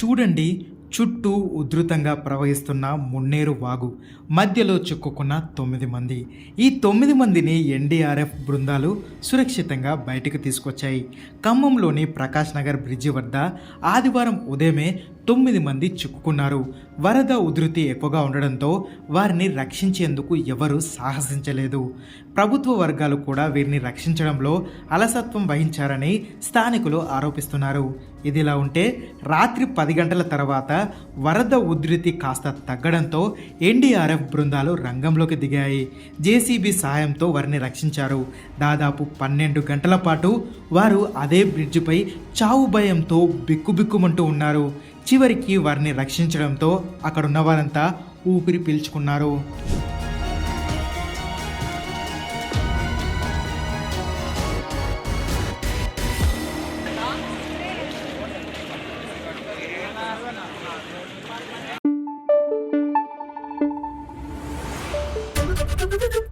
చూడండి చుట్టూ ఉధృతంగా ప్రవహిస్తున్న మున్నేరు వాగు మధ్యలో చిక్కుకున్న తొమ్మిది మంది. ఈ తొమ్మిది మందిని ఎన్డీఆర్ఎఫ్ బృందాలు సురక్షితంగా బయటకు తీసుకొచ్చాయి. ఖమ్మంలోని ప్రకాష్ నగర్ బ్రిడ్జి వద్ద ఆదివారం ఉదయమే తొమ్మిది మంది చిక్కుకున్నారు. వరద ఉధృతి ఎక్కువగా ఉండడంతో వారిని రక్షించేందుకు ఎవరూ సాహసించలేదు. ప్రభుత్వ వర్గాలు కూడా వీరిని రక్షించడంలో అలసత్వం వహించారని స్థానికులు ఆరోపిస్తున్నారు. ఇదిలా ఉంటే రాత్రి పది గంటల తర్వాత వరద ఉధృతి కాస్త తగ్గడంతో ఎన్డీఆర్ఎఫ్ బృందాలు రంగంలోకి దిగాయి. జేసీబీ సహాయంతో వారిని రక్షించారు. దాదాపు పన్నెండు గంటల పాటు వారు అదే బ్రిడ్జిపై చావు భయంతో బిక్కుబిక్కుమంటూ ఉన్నారు. చివరికి వారిని రక్షించడంతో అక్కడున్న వారంతా ఊపిరి పీల్చుకున్నారు. どっ!